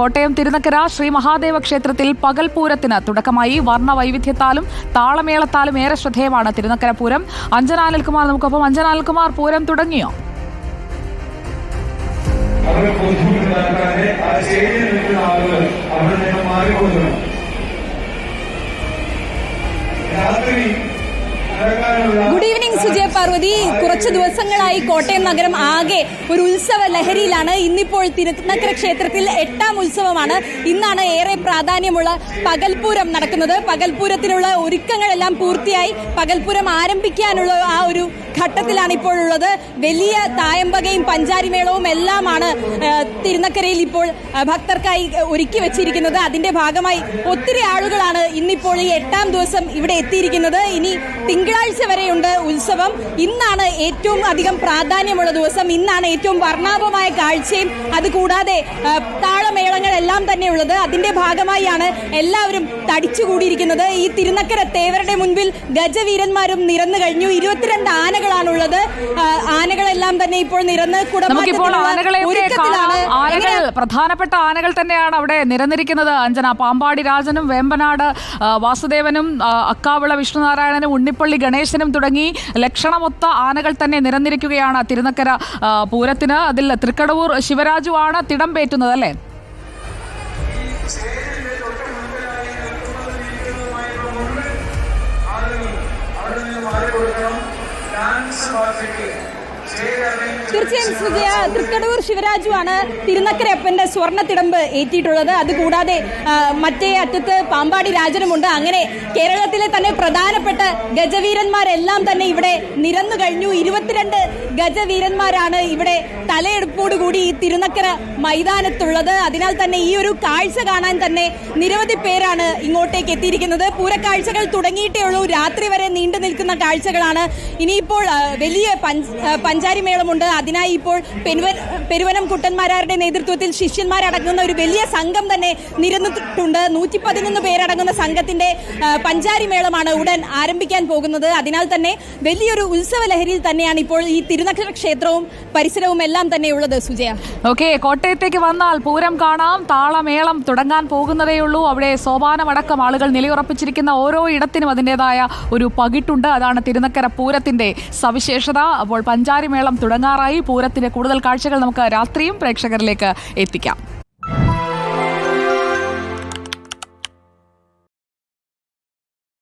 കോട്ടയം തിരുനക്കര ശ്രീ മഹാദേവ ക്ഷേത്രത്തിൽ പകൽപൂരത്തിന് തുടക്കമായി വർണ വൈവിധ്യത്താലും താളമേളത്താലും ഏറെ ശ്രദ്ധേയമാണ് തിരുനക്കര പൂരം. അഞ്ജന അനിൽകുമാർ നമുക്കൊപ്പം. അഞ്ജന അനിൽകുമാർ പൂരം തുടങ്ങിയോ? ഗുഡ് ഈവനിങ് സുജയ പാർവതി കുറച്ച് ദിവസങ്ങളായി കോട്ടയം നഗരം ആകെ ഒരു ഉത്സവ ലഹരിയിലാണ്. ഇന്നിപ്പോൾ തിരുനക്കര ക്ഷേത്രത്തിൽ എട്ടാം ഉത്സവമാണ്. ഇന്നാണ് ഏറെ പ്രാധാന്യമുള്ള പകൽപൂരം നടക്കുന്നത്. പകൽപൂരത്തിനുള്ള ഒരുക്കങ്ങളെല്ലാം പൂർത്തിയായി പകൽപൂരം ആരംഭിക്കാനുള്ള ആ ഒരു ഘട്ടത്തിലാണ് ഇപ്പോൾ ഉള്ളത് വലിയ തായമ്പകയും പഞ്ചാരിമേളവും എല്ലാമാണ് തിരുനക്കരയിൽ ഇപ്പോൾ ഭക്തർക്കായി ഒരുക്കി വെച്ചിരിക്കുന്നത്. അതിന്റെ ഭാഗമായി ഒത്തിരി ആളുകളാണ് ഇന്നിപ്പോൾ ഈ എട്ടാം ദിവസം ഇവിടെ എത്തിയിരിക്കുന്നത്. ഇനി തിങ്കളാഴ്ച വരെയുണ്ട് ഉത്സവം. ഇന്നാണ് ഏറ്റവും അധികം പ്രാധാന്യമുള്ള ദിവസം. ഇന്നാണ് ഏറ്റവും വർണാഭമായ കാഴ്ചയും അതുകൂടാതെ താളമേളങ്ങൾ താളമേളങ്ങളെല്ലാം തന്നെ ഉള്ളത്. അതിന്റെ ഭാഗമായാണ് എല്ലാവരും തടിച്ചുകൂടിയിരിക്കുന്നത്. ഈ തിരുനക്കര തേവരുടെ മുൻപിൽ ഗജവീരന്മാരും നിരന്നു കഴിഞ്ഞു. ഇരുപത്തിരണ്ട് ആനകളാണുള്ളത്. ആനകളെല്ലാം തന്നെ ഇപ്പോൾ നിരന്ന് കാണാം. ആനകൾ പ്രധാനപ്പെട്ട ആനകൾ തന്നെയാണ് അവിടെ നിരന്നിരിക്കുന്നത്. അഞ്ജന പാമ്പാടി രാജനും വേമ്പനാട് വാസുദേവനും അക്കാവിള വിഷ്ണുനാരായണനും ഉണ്ണിപ്പള്ളി ഗണേശനും തുടങ്ങി ലക്ഷണമൊത്ത ആനകൾ തന്നെ നിരന്നിരിക്കുകയാണ് തിരുനക്കര പൂരത്തിന്. അതിൽ തൃക്കടവൂർ ശിവരാജുവാണ് തിടം പേറ്റുന്നത് അല്ലേ? തീർച്ചയായും സുജയ തൃക്കടൂർ ശിവരാജുവാണ് തിരുനക്കരപ്പന്റെ സ്വർണത്തിടമ്പ് ഏറ്റിയിട്ടുള്ളത്. അതുകൂടാതെ മറ്റേ അറ്റത്ത് പാമ്പാടി രാജനുമുണ്ട്. അങ്ങനെ കേരളത്തിലെ തന്നെ പ്രധാനപ്പെട്ട ഗജവീരന്മാരെല്ലാം തന്നെ ഇവിടെ നിരന്നു കഴിഞ്ഞു. ഇരുപത്തിരണ്ട് ഗജവീരന്മാരാണ് ഇവിടെ തലയെടുപ്പോടുകൂടി ഈ തിരുനക്കര മൈതാനത്തുള്ളത്. അതിനാൽ തന്നെ ഈ ഒരു കാഴ്ച കാണാൻ തന്നെ നിരവധി പേരാണ് ഇങ്ങോട്ടേക്ക് എത്തിയിരിക്കുന്നത്. പൂരക്കാഴ്ചകൾ തുടങ്ങിയിട്ടേ ഉള്ളൂ. രാത്രി വരെ നീണ്ടു നിൽക്കുന്ന കാഴ്ചകളാണ്. ഇനിയിപ്പോൾ വലിയ പഞ്ചാരി മേളമുണ്ട്. അതിനായി ഇപ്പോൾ പെരുവനം കുട്ടന്മാരുടെ നേതൃത്വത്തിൽ ശിഷ്യന്മാരടങ്ങുന്ന ഒരു വലിയ സംഘം തന്നെ നിരന്നിട്ടുണ്ട്. നൂറ്റി പതിനൊന്ന് പേരടങ്ങുന്ന സംഘത്തിന്റെ പഞ്ചാരി മേളമാണ് ഉടൻ ആരംഭിക്കാൻ പോകുന്നത്. അതിനാൽ തന്നെ വലിയൊരു ഉത്സവ ലഹരിയിൽ തന്നെയാണ് ഇപ്പോൾ ഈ തിരുനക്കര ക്ഷേത്രവും പരിസരവും എല്ലാം തന്നെ ഉള്ളത് സുജയ. ഓക്കെ കോട്ടയത്തേക്ക് വന്നാൽ പൂരം കാണാം താളമേളം തുടങ്ങാൻ പോകുന്നതേയുള്ളൂ അവിടെ സോപാനമടക്കം ആളുകൾ നിലയുറപ്പിച്ചിരിക്കുന്ന ഓരോ ഇടത്തിനും അതിന്റെതായ ഒരു പകിട്ടുണ്ട്. അതാണ് തിരുനക്കര പൂരത്തിന്റെ സവിശേഷത. അപ്പോൾ പഞ്ചാരിമേളം തുടങ്ങാറായി. പൂരത്തിന്റെ കൂടുതൽ കാഴ്ചകൾ നമുക്ക് രാത്രിയും പ്രേക്ഷകരിലേക്ക് എത്തിക്കാം.